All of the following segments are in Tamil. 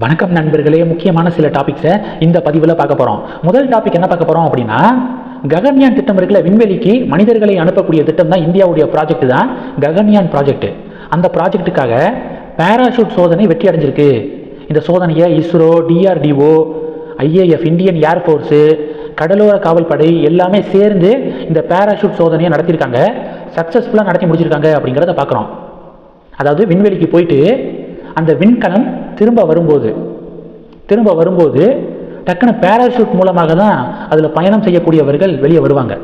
வணக்கம் நண்பர்களே முக்கியமான சில டாபிக்ஸை இந்த பதிவில் பார்க்க போகிறோம் முதல் டாபிக் என்ன பார்க்க போகிறோம் அப்படின்னா ககன்யான் திட்டம் இருக்குல்ல விண்வெளிக்கு மனிதர்களை அனுப்பக்கூடிய திட்டம் தான் இந்தியாவுடைய ப்ராஜெக்ட் தான் ககன்யான் ப்ராஜெக்ட் அந்த ப்ராஜெக்ட்டுக்காக பேராஷூட் சோதனை வெற்றி அடைஞ்சிருக்கு. இந்த சோதனையை ISRO DRDO IAF Indian air force கடலோர காவல்படை எல்லாமே சேர்ந்து இந்த பேராஷூட் சோதனையை நடத்தியிருக்காங்க. சக்ஸஸ்ஃபுல்லாக நடத்தி முடிச்சிருக்காங்க அப்படிங்கிறத பார்க்குறோம். அதாவது விண்வெளிக்கு போயிட்டு அந்த விண்கலம் திரும்ப வரும்போது திரும்ப வரும்போது டக்குன்னு பேராஷூட் மூலமாக தான் அதில் பயணம் செய்யக்கூடியவர்கள் வெளியே வருவாங்க.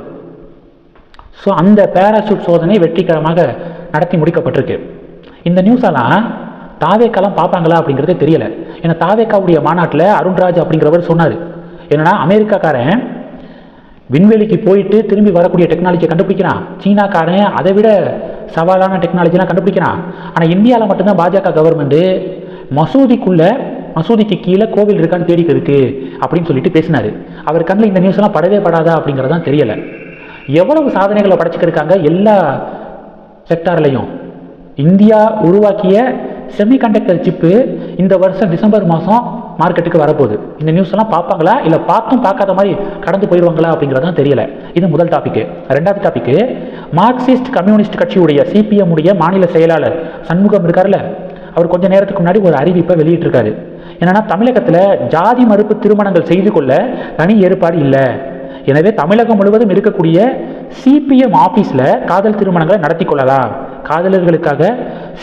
ஸோ அந்த பேராஷூட் சோதனை வெற்றிகரமாக நடத்தி முடிக்கப்பட்டிருக்கு. இந்த நியூஸெல்லாம் தாவேக்காலாம் பார்ப்பாங்களா அப்படிங்கிறதே தெரியல. ஏன்னா தாவேக்காவுடைய மாநாட்டில் அருண்ராஜ் அப்படிங்கிறவர் சொன்னார். என்னன்னா அமெரிக்காக்காரன் விண்வெளிக்கு போயிட்டு திரும்பி வரக்கூடிய டெக்னாலஜியை கண்டுபிடிக்கிறான். சீனாக்காரன் அதை விட சவாலான டெக்னாலஜிலாம் கண்டுபிடிக்கிறான். ஆனால் இந்தியாவில் மட்டும்தான் பாஜக கவர்மெண்ட்டு மசூதிக்குள்ளே மசூதிக்கு கீழே கோவில் இருக்கான்னு தேடிட்டு இருக்கு அப்படின்னு சொல்லிட்டு பேசினார். அவர் கண்ணில் இந்த நியூஸ்லாம் படவே படாதா அப்படிங்கிறதான் தெரியலை. எவ்வளவு சாதனைகளை படைச்சிக்கிருக்காங்க எல்லா செக்டார்லையும் இந்தியா உருவாக்கிய செமிகண்டக்டர் சிப்பு இந்த வருஷம் டிசம்பர் மாதம் மார்க்கெட்டுக்கு வரப்போகுது. இந்த நியூஸ் எல்லாம் பார்ப்பாங்களா? இல்லை பார்த்தும் பார்க்காத மாதிரி கடந்து போயிடுவாங்களா அப்படிங்கிறதான் தெரியல. இது முதல் டாப்பிக்கு ரெண்டாவது டாப்பிக்கு மார்க்சிஸ்ட் கம்யூனிஸ்ட் கட்சியுடைய சிபிஎம் உடைய மாநில செயலாளர் சண்முகம் இருக்கார்ல அவர் கொஞ்ச நேரத்துக்கு முன்னாடி ஒரு அறிவிப்பை வெளியிட்டிருக்காரு. என்னன்னா தமிழகத்தில் ஜாதி மறுப்பு திருமணங்கள் செய்து கொள்ள தனி ஏற்பாடு இல்லை. எனவே தமிழகம் முழுவதும் இருக்கக்கூடிய சிபிஎம் ஆஃபீஸில் காதல் திருமணங்களை நடத்தி கொள்ளலாம். காதலர்களுக்காக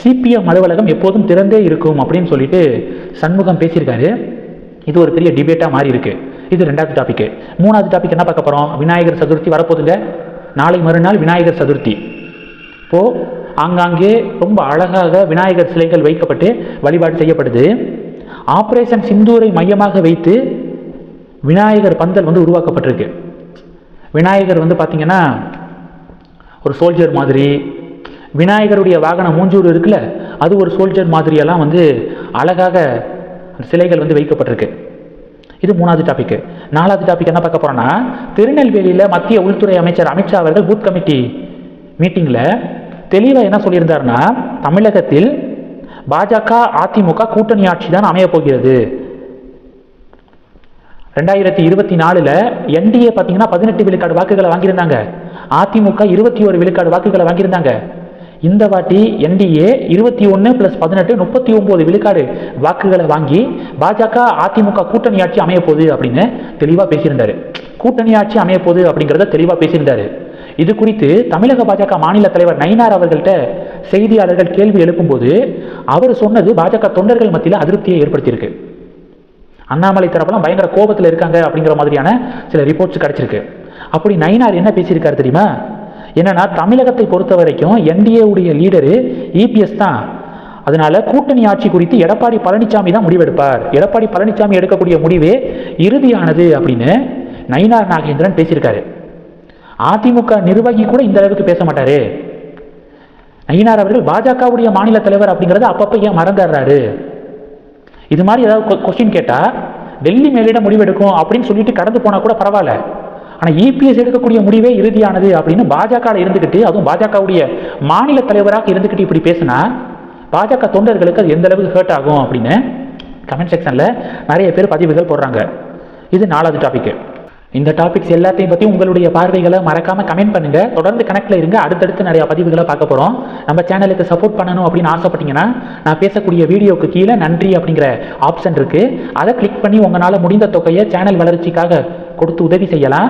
சிபிஎம் அலுவலகம் எப்போதும் திறந்தே இருக்கும் அப்படின்னு சொல்லிட்டு சண்முகம் பேசியிருக்காரு. இது ஒரு பெரிய டிபேட்டாக மாறி இருக்கு இது ரெண்டாவது டாபிக் மூணாவது டாபிக் என்ன பார்க்க போகிறோம் விநாயகர் சதுர்த்தி வரப்போகுதுங்க. நாளை மறுநாள் விநாயகர் சதுர்த்தி. இப்போது ஆங்காங்கே ரொம்ப அழகாக விநாயகர் சிலைகள் வைக்கப்பட்டு வழிபாடு செய்யப்படுது. ஆப்ரேஷன் சிந்தூரை மையமாக வைத்து விநாயகர் பந்தல் வந்து உருவாக்கப்பட்டிருக்கு. விநாயகர் வந்து பார்த்தீங்கன்னா ஒரு சோல்ஜர் மாதிரி விநாயகருடைய வாகனம் மூஞ்சூர் இருக்குல்ல அது ஒரு சோல்ஜர் மாதிரியெல்லாம் வந்து அழகாக சிலைகள் வந்து வைக்கப்பட்டிருக்கு. இது மூணாவது டாபிக் நாலாவது டாபிக் என்ன பார்க்க போறோம்னா திருநெல்வேலியில் மத்திய உள்துறை அமைச்சர் அமித்ஷா அவர்கள் பூத் கமிட்டி மீட்டிங்கில் தெளிவாக என்ன சொல்லியிருந்தாருன்னா தமிழகத்தில் பாஜக அதிமுக கூட்டணி ஆட்சி தான் அமையப் போகிறது. ரெண்டாயிரத்தி இருபத்தி நாலில் என்டிஏ பார்த்தீங்கன்னா பதினெட்டு விழுக்காடு வாக்குகளை வாங்கியிருந்தாங்க. அதிமுக இருபத்தி ஒரு விழுக்காடு வாக்குகளை வாங்கியிருந்தாங்க. இந்த வாட்டி என்டிஏ இருபத்தி ஒன்று ப்ளஸ் பதினெட்டு முப்பத்தி ஒம்பது விழுக்காடு வாக்குகளை வாங்கி பாஜக அதிமுக கூட்டணி ஆட்சி அமைய போகுது அப்படின்னு தெளிவாக பேசியிருந்தாரு. கூட்டணி ஆட்சி அமைய போகுது அப்படிங்கிறத தெளிவாக பேசியிருந்தாரு. இது குறித்து தமிழக பாஜக மாநில தலைவர் நயினார் அவர்கள்ட்ட செய்தியாளர்கள் கேள்வி எழுப்பும்போது அவர் சொன்னது பாஜக தொண்டர்கள் மத்தியில் அதிருப்தியை ஏற்படுத்தியிருக்கு. அண்ணாமலை தரப்பெல்லாம் பயங்கர கோபத்தில் இருக்காங்க அப்படிங்கிற மாதிரியான சில ரிப்போர்ட்ஸ் கிடைச்சிருக்கு. அப்படி நயினார் என்ன பேசியிருக்காரு தெரியுமா? என்னன்னா தமிழகத்தை பொறுத்த வரைக்கும் என்டிஏவுடைய லீடரு இபிஎஸ் தான். அதனால கூட்டணி ஆட்சி குறித்து எடப்பாடி பழனிசாமி தான் முடிவெடுப்பார். எடப்பாடி பழனிசாமி எடுக்கக்கூடிய முடிவே இறுதியானது அப்படின்னு நயினார் நாகேந்திரன் பேசியிருக்காரு. அதிமுக நிர்வாகி கூட இந்த அளவுக்கு பேச மாட்டாரு. நயினார் அவர்கள் பாஜகவுடைய மாநில தலைவர் அப்படிங்கிறத அப்பப்போ ஏன் மறந்துடுறாரு? இது மாதிரி ஏதாவது கொஸ்டின் கேட்டால் டெல்லி மேலிடம் முடிவெடுக்கும் அப்படின்னு சொல்லிட்டு கடந்து போனால் கூட பரவாயில்ல. ஆனால் இபிஎஸ் எடுக்கக்கூடிய முடிவே இறுதியானது அப்படின்னு பாஜக இருந்துக்கிட்டு அதுவும் பாஜகவுடைய மாநில தலைவராக இருந்துக்கிட்டு இப்படி பேசினா பாஜக தொண்டர்களுக்கு அது எந்த அளவுக்கு ஹேர்ட் ஆகும் அப்படின்னு கமெண்ட் செக்ஷனில் நிறைய பேர் பதிவுகள் போடுறாங்க. இது நாலாவது டாபிக் இந்த டாபிக்ஸ் எல்லாத்தையும் பற்றி உங்களுடைய பார்வைகளை மறக்காமல் கமெண்ட் பண்ணுங்க. தொடர்ந்து கனெக்டில் இருங்க. அடுத்தடுத்து நிறைய பதிவுகளை பார்க்க போகிறோம் நம்ம சேனலுக்கு சப்போர்ட் பண்ணணும் அப்படின்னு ஆசைப்பட்டீங்கன்னா நான் பேசக்கூடிய வீடியோக்கு கீழே நன்றி அப்படிங்கிற ஆப்ஷன் இருக்குது அதை கிளிக் பண்ணி உங்களால் முடிந்த தொகையை சேனல் வளர்ச்சிக்காக கொடுத்து உதவி செய்யலாம்.